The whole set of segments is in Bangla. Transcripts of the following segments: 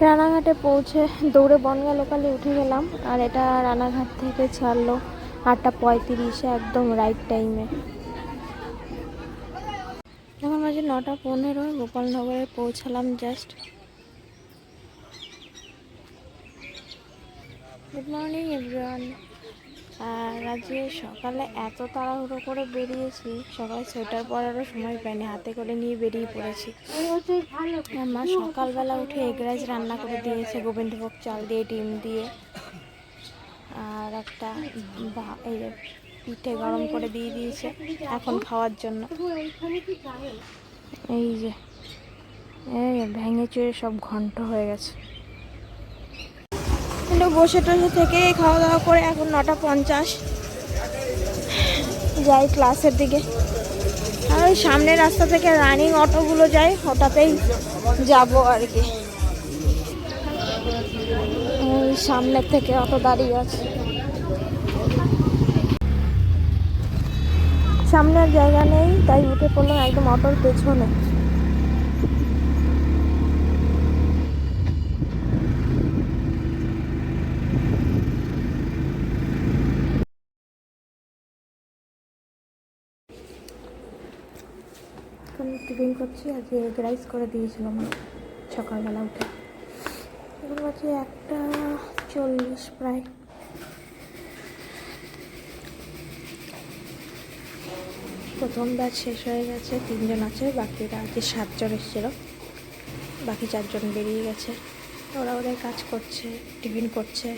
রানাঘাটে পৌঁছে দৌড়ে বনগা লোকালে উঠে গেলাম আর এটা রানাঘাট থেকে ছাড়লো আটটা পঁয়ত্রিশে একদম রাইট টাইমে এখন মাঝে নটা পনেরো, গোপালনগরে পৌঁছালাম জাস্ট গুড মর্নিং এভরিওয়ান আর আজকে সকালে এত তাড়াহুড়ো করে বেরিয়েছি, সকালে সোয়েটার পরারও সময় পাইনি, হাতে করে নিয়ে বেরিয়ে পড়েছি। মা সকালবেলা উঠে এগ রাইস রান্না করে দিয়েছে, গোবিন্দভোগ চাল দিয়ে, ডিম দিয়ে। আর একটা এই পিঠে গরম করে দিয়ে দিয়েছে, এখন খাওয়ার জন্য। এই যে, এই ভেঙে চুয়ে সব ঘন্ট হয়ে গেছে। কিন্তু বসে টসে থেকে খাওয়া দাওয়া করে এখন নটা পঞ্চাশ। যাই ক্লাসের দিকে। আর সামনের রাস্তা থেকে রানিং অটোগুলো যায় ওটাতেই যাব আর কি। সামনের থেকে অটো দাঁড়িয়ে আছে। সামনের জায়গা নেই, তাই উঠে পড়লাম একদম অটোর পেছনে। টিফিন করছি, আজকে এগ রাইস করে দিয়েছিল মা সকালবেলা উঠে। এখন বাজে একটা চল্লিশ প্রায়। প্রথম ব্যাচ শেষ হয়ে গেছে, তিনজন আছে, বাকিরা আজকে সাতজন এসেছিল। বাকি চারজন বেরিয়ে গেছে। ওরা ওদের কাজ করছে, টিফিন করছে।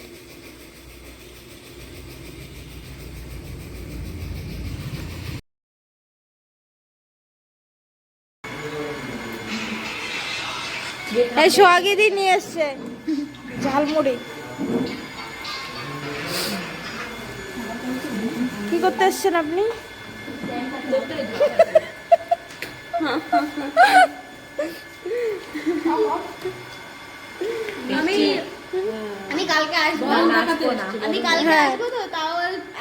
এই সোহাগিদি নিয়ে এসছে। ঝালমুড়ি। কি করতে এসছেন আপনি? আমি আমি কালকে আসব। আমি কালকে হ্যাঁ। আসব তো তাও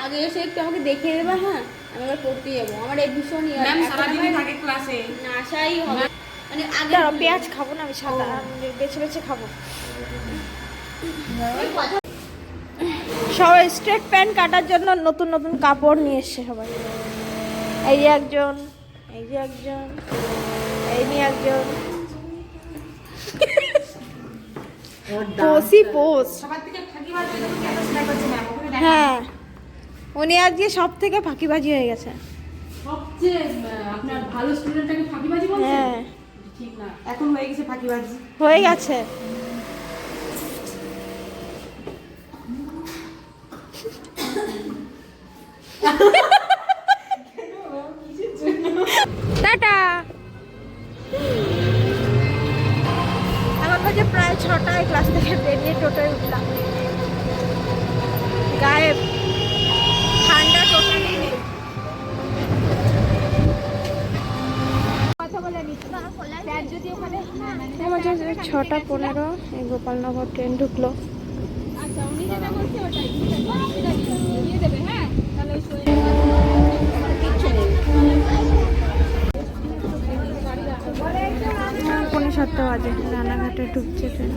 আগে এসে একটু আমাকে দেখে দেবে হ্যাঁ? আমি এবার পড়তে যাব। আমার এই ভীষণ ম্যাম এখন থাকে ক্লাসে না আসাই হবে। মানে পেঁয়াজ খাব না আমি সাদা। বেছে বেছে খাব। সবাই স্ট্রেট প্যান্ট কাটার জন্য নতুন নতুন কাপড় নিয়ে এসছে সবাই। এই যে একজন এই যে একজন এই নিয়ে একজন। থেকে ফাঁকিবাজ হয়ে হ্যাঁ উনি আজকে সব থেকে ফাঁকিবাজি হয়ে গেছে। সবচেয়ে আপনার ভালো স্টুডেন্টটাকে ফাঁকিবাজি বলছেন? হ্যাঁ। এখন হয়ে গেছে ফাঁকিবাজি হয়ে গেছে। টাটা। এখন বাজে প্রায় ছটায় ক্লাস থেকে বেরিয়ে টোটোয় উঠলাম। গায়েব ঠান্ডা টোটালি নেই আমাদের ছটা পনেরো এই গোপালনগর ট্রেন ঢুকলো। পৌনে সাতটা বাজে রানাঘাটে ঢুকছে ট্রেন।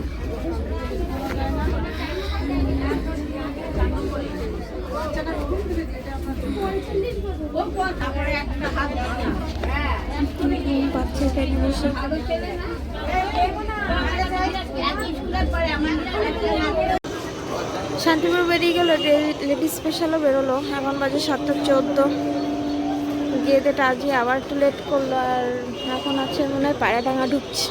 শান্তিপুর বেরিয়ে গেলো লেডিস স্পেশালও বেরোলো। এখন বাজে সাতটা চোদ্দ। গিয়ে আজকে আবার একটু লেট করল, আর এখন আছে মনে হয় পায়রাডাঙ্গা ঢুকছে।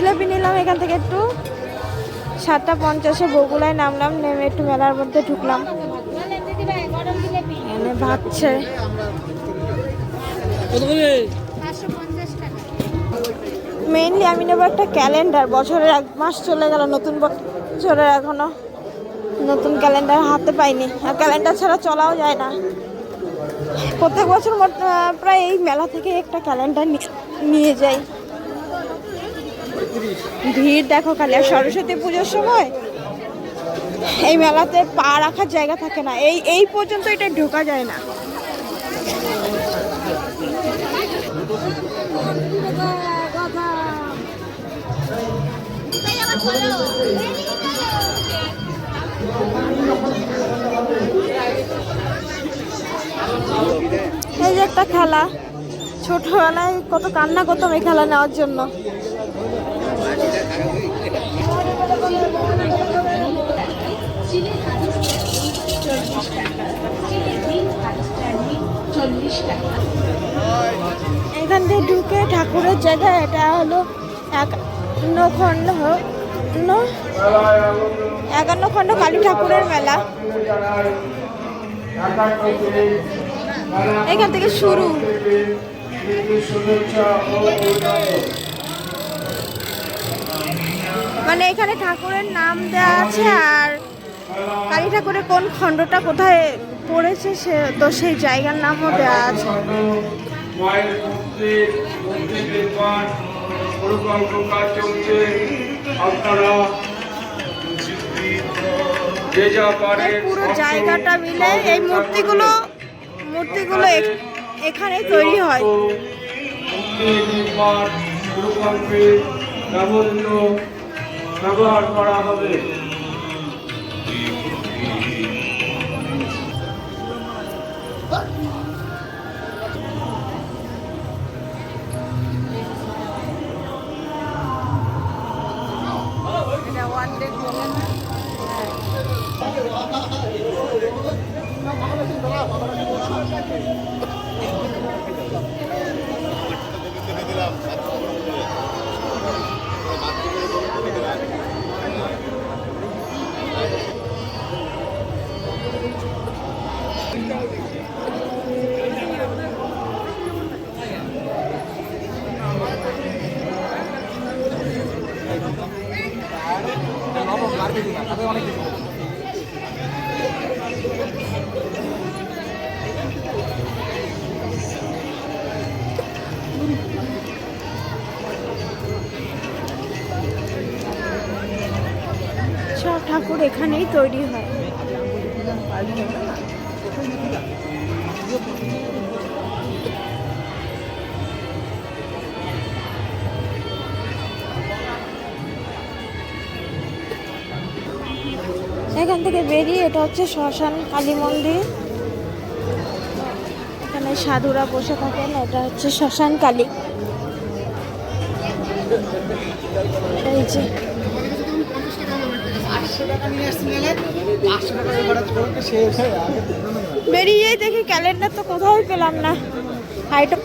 জিলাপি নিলাম এখান থেকে একটু। সাতটা পঞ্চাশে বগুলায় নামলাম, নেমে একটু মেলার মধ্যে ঢুকলাম। এখানে ভাবছে মেইনলি আমি নেব একটা ক্যালেন্ডার বছরের এক মাস চলে গেল, নতুন বছরের এখনও। নতুন ক্যালেন্ডার হাতে পাইনি। আর ক্যালেন্ডার ছাড়া চলাও যায় না। প্রত্যেক বছর প্রায় এই মেলা থেকে একটা ক্যালেন্ডার নিয়ে যাই। ভিড় দেখো খালি, আর সরস্বতী পুজোর সময় এই মেলাতে পা রাখার জায়গা থাকে না। এই এই পর্যন্ত এটা ঢোকা যায় না। এই যে একটা খেলা। ছোটবেলায় কত কান্না করতাম এই খেলা নেওয়ার জন্য। ঢুকে ঠাকুরের জায়গা, এটা হলো একান্ন খণ্ড একান্ন খণ্ড কালী ঠাকুরের মেলা। এখান থেকে শুরু। মানে এখানে ঠাকুরের নাম দেওয়া আছে, আর কালী ঠাকুরের কোন খণ্ডটা কোথায় পড়েছে সে তো সেই জায়গার নামও দেওয়া আছে। মায়ের মূর্তির মূর্তি নির্মাণ প্রকল্প কাজ চলছে। আপনারা যে যা পারেন পুরো জায়গাটা মিলে এই মূর্তিগুলো মূর্তিগুলো এখ- এখানেই তৈরি হয়। নির্মাণ প্রকল্পে ব্যবহৃত ব্যবহার করা হবে। そうですね。ঠাকুর এখানেই তৈরি হয়। এখান থেকে বেরিয়ে এটা হচ্ছে শ্মশান কালী মন্দির। এখানে সাধুরা বসে থাকেন, এটা হচ্ছে শ্মশান কালী। এই যে বেরিয়েই দেখি ক্যালেন্ডার তো কোথাও পেলাম না। আর একটু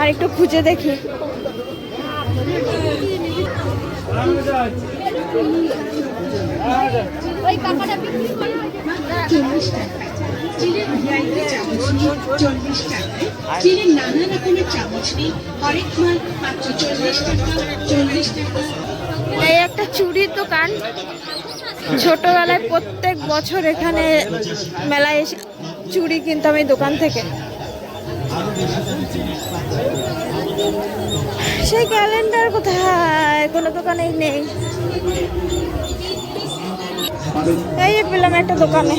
আর একটু খুঁজে দেখি। চিনির নানা রকমের চামচ নেই হরেক মাল মাত্র চল্লিশ টাকা। চল্লিশ টাকা। এই একটা চুড়ির দোকান। ছোটবেলায় প্রত্যেক বছর এখানে মেলায় এসে চুড়ি কিনতাম এই দোকান থেকে। সেই ক্যালেন্ডার কোথায়? কোনো দোকানেই নেই। এই পেলাম একটা দোকানে।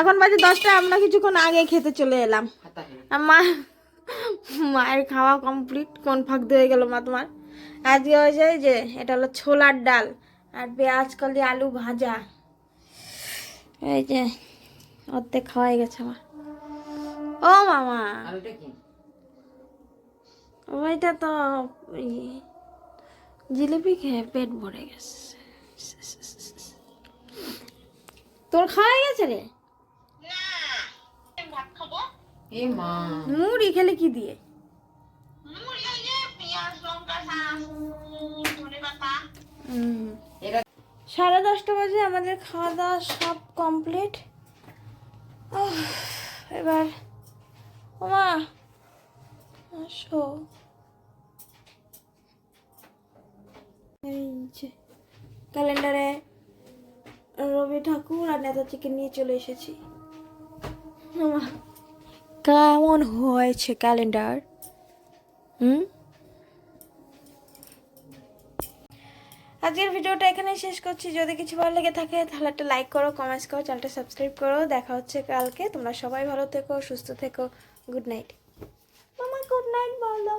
এখন বাজে দশটা, আমরা কিছুক্ষণ আগে খেতে চলে এলাম। মা মায়ের খাওয়া কমপ্লিট কোন ফাঁক দিয়ে গেল মা তোমার? আজকে হয়েছে যে এটা হলো ছোলার ডাল আর পেঁয়াজ কলি আলু ভাজা। এই যে অর্ধেক খাওয়াই গেছে আমার। ও মামা। ওইটা তো জিলিপি খেয়ে পেট ভরে গেছে। তোর খাওয়াই গেছে রে? এ মা। মুড়ি খেলে কি দিয়ে? সাড়ে দশটা বাজে আমাদের খাওয়া দাওয়া সব কমপ্লিট। এবার ওমা আসো। এই যে ক্যালেন্ডারে রবি ঠাকুর আর নেতাজিকে নিয়ে চলে এসেছি। ওমা কেমন হয়েছে ক্যালেন্ডার? হুম? আজকের ভিডিওটা এখানে শেষ করছি। যদি কিছু ভালো লেগে থাকে, তাহলে একটা লাইক করো কমেন্টস করো চ্যানেলটা সাবস্ক্রাইব করো। দেখা হচ্ছে কালকে। তোমরা সবাই ভালো থেকো, সুস্থ থেকো। গুড নাইট তোমার গুড নাইট বলো।